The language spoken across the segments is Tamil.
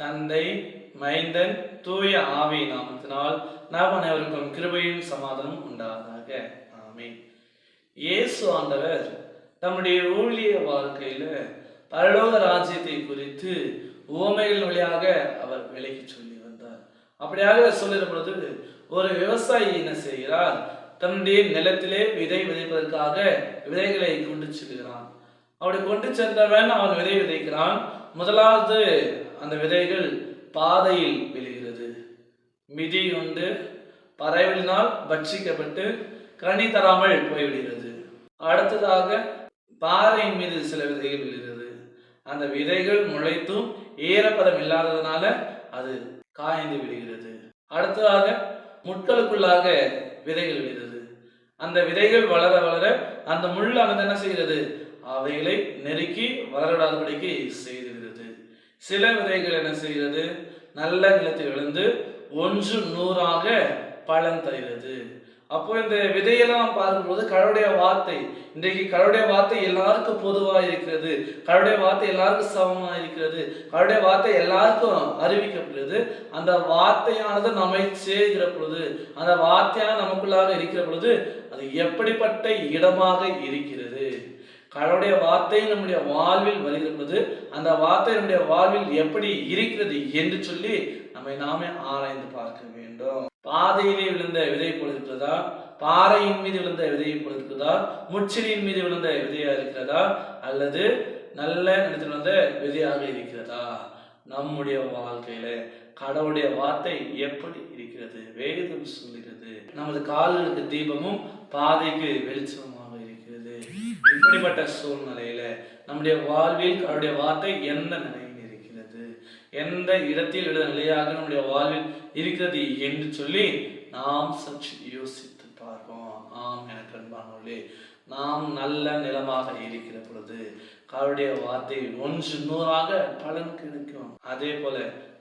தந்தை மைந்தன் தூய ஆவி நாமத்தினால் நாம் அனைவருக்கும் கிருபையும் சமாதானம் உண்டாதாக ஆமீன். இயேசு ஆண்டவர் தம்முடைய ஊழிய வாழ்க்கையில பரலோக ராஜ்யத்தை குறித்து உவமைகள் வழியாக அவர் விலகி சொல்லி வந்தார். அப்படியாக சொல்லுகிற பொழுது ஒரு விவசாயி என்ன செய்கிறார்? தன்னுடைய நிலத்திலே விதை விதைப்பதற்காக விதைகளை கொண்டு செல்கிறான். அப்படி கொண்டு சென்றவன் அவன் விதை விதைக்கிறான். முதலாவது அந்த விதைகள் பாதையில் விழுகிறது. மிதி உண்டு பறவைகளினால் பட்சிக்கப்பட்டு கனி தராமல் போய்விடுகிறது. அடுத்ததாக பாறையின் மீது சில விதைகள் விழுகிறது. அந்த விதைகள் முளைத்தும் ஈரப்பதம் இல்லாததுனால அது காய்ந்து விடுகிறது. அடுத்ததாக முட்களுக்குள்ளாக விதைகள் விழுகிறது. அந்த விதைகள் வளர வளர அந்த முள் முள்ளானது என்ன செய்கிறது? அவைகளை நெருக்கி வளரவிடாதபடிக்கு செய்துவிடுகிறது சில விதைகள் என்ன செய்கிறது? நல்ல நிலத்தில் விழுந்து ஒன்று நூறாக பலன் தருகிறது. அப்போ இந்த விதையெல்லாம் பார்க்கும்போது கடவுளுடைய வார்த்தை இன்றைக்கு கடவுளுடைய வார்த்தை எல்லாருக்கும் பொதுவாக இருக்கிறது. கடவுளுடைய வார்த்தை எல்லாருக்கும் சமமாக இருக்கிறது. கடவுளுடைய வார்த்தை எல்லாருக்கும் அறிவிக்கப்படுகிறது. அந்த வார்த்தையானது நம்மை சேர்கிற பொழுது அந்த வார்த்தையான நமக்குள்ளாக இருக்கிற பொழுது அது எப்படிப்பட்ட இடமாக இருக்கிறது? கடவுளுடைய வார்த்தை நம்முடைய வாழ்வில் வருகிற அந்த வார்த்தை நம்முடைய வாழ்வில் எப்படி இருக்கிறது என்று சொல்லி நம்மை நாமே ஆராய்ந்து பார்க்க வேண்டும். பாதையிலே விழுந்த விதை போல இருக்கிறதா? பாறையின் மீது விழுந்த விதை போல இருக்கிறதா? முச்சிலியின் மீது விழுந்த விதையா இருக்கிறதா? அல்லது நல்ல நிலத்தில் வந்த விதையாக இருக்கிறதா? நம்முடைய வாழ்க்கையில கடவுளுடைய வார்த்தை எப்படி இருக்கிறது? வேதம் சொல்கிறது நமது கால்களுக்கு தீபமும் பாதைக்கு வெளிச்சமும் இப்படிப்பட்ட சூழ்நிலையில நம்முடைய வாழ்வில் அவருடைய வார்த்தை எந்த நிலையில் இருக்கிறது? எந்த இடத்தில் இட நிலையாக நம்முடைய வாழ்வில் இருக்கிறது என்று சொல்லி நாம் சற்று யோசித்து பார்ப்போம். ஆம் எனக்கு அன்பானவர்களே நாம் நல்ல நிலமாக இருக்கிற பொழுது கடவுளுடைய வார்த்தை ஒன்று நூறாக பலன் கிடைக்கும். அதே போல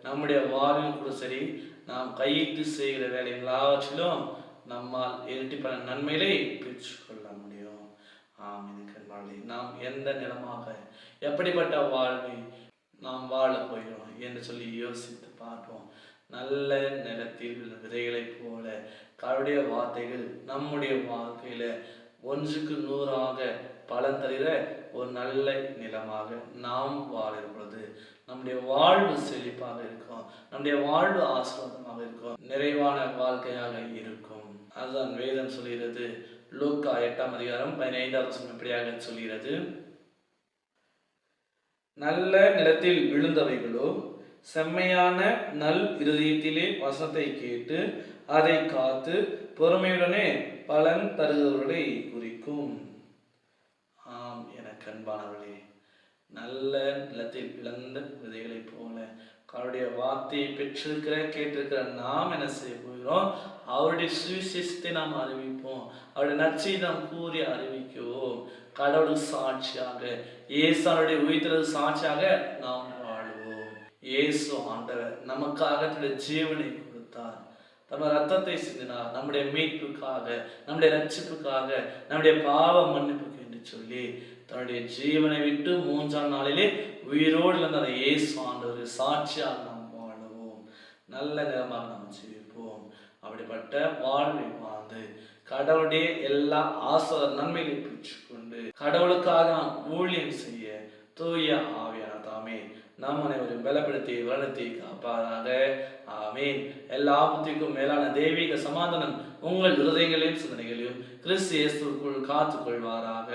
நம்முடைய வாழ்வில் கூட சரி நாம் கையிட்டு செய்கிற வேலை எல்லாவற்றிலும் நம்மால் இரட்டி பல நன்மைகளை பெற்றுக்கொள்ள ஆம் எனக்கு அன்பானவர்களே நாம் எந்த நிலமாக எப்படிப்பட்ட வாழ்வை நாம் வாழ போகிறோம் என்று சொல்லி யோசித்து பார்ப்போம். நல்ல நிலத்தில் உள்ள விதைகளைப் போல கருடைய வார்த்தைகள் நம்முடைய வாழ்க்கையில ஒன்றுக்கு நூறாக பலன் தருகிற ஒரு நல்ல நிலமாக நாம் வாழுற பொழுது நம்முடைய வாழ்வு செழிப்பாக இருக்கும். நம்முடைய வாழ்வு ஆசிரமமாக இருக்கும். நிறைவான வாழ்க்கையாக இருக்கும். அதுதான் வேதம் சொல்கிறது லூக்கா எட்டாம் அதிகாரம் பதினைந்தாவது வசனம் இப்படியாக சொல்கிறது? நல்ல நிலத்தில் விழுந்தவைகளோ செம்மையான நல் இருதயத்திலே வசனத்தை கேட்டு அதை காத்து பொறுமையுடனே பலன் தருகிறவர்களை குறிக்கும். ஆம் என கண்பானவர்களே நல்ல நிலத்தில் விழுந்த விதைகளைப் போல அவருடைய வார்த்தையை பெற்றிருக்கிற கேட்டிருக்கிற நாம் என்ன செய்ய போகிறோம்? அவருடைய சுவிசேஷத்தை நாம் அறிவிப்போம். அவருடைய நச்சை நாம் கூறி அறிவிக்குவோம் கடவுளுக்கு சாட்சியாக இயேசுடைய உயிர்த்தது சாட்சியாக நாம் வாழ்வோம். இயேசு ஆண்டவர் நமக்காக தன்னுடைய ஜீவனை கொடுத்தார். நம்ம ரத்தத்தை சிந்தினார். நம்முடைய மீட்புக்காக நம்முடைய ரட்சிப்புக்காக நம்முடைய பாவ மன்னிப்புக்கு என்று சொல்லி தன்னுடைய ஜீவனை விட்டு மூன்றாம் நாளிலே உயிரோடு இருந்த அந்த இயேசு ஆண்டவர் சாட்சியாக நாம் வாழுவோம். நல்ல நிலமாக நாம் ஜீவிப்போம் அப்படிப்பட்ட வாழ்வை வாழ்ந்து கடவுளுடைய எல்லா ஆசை நன்மைகளை பெற்றுக்கொண்டு கடவுளுக்காக நாம் ஊழியம் செய்ய தூய ஆவியான தாமே நம் அனைவரும் பலப்படுத்தி வருணத்தை காப்பாராக. ஆமீன். எல்லா ஆபத்திற்கும் மேலான தெய்வீக சமாதானம் உங்கள் இருதயங்களையும் சிந்தனைகளையும் கிறிஸ்து இயேசுக்குள் காத்து கொள்வாராக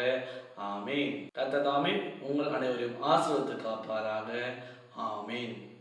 ஆமேன் கத்ததாமே உங்கள் அனைவரையும் ஆசிர்வத்து காப்பாராக. ஆமேன்.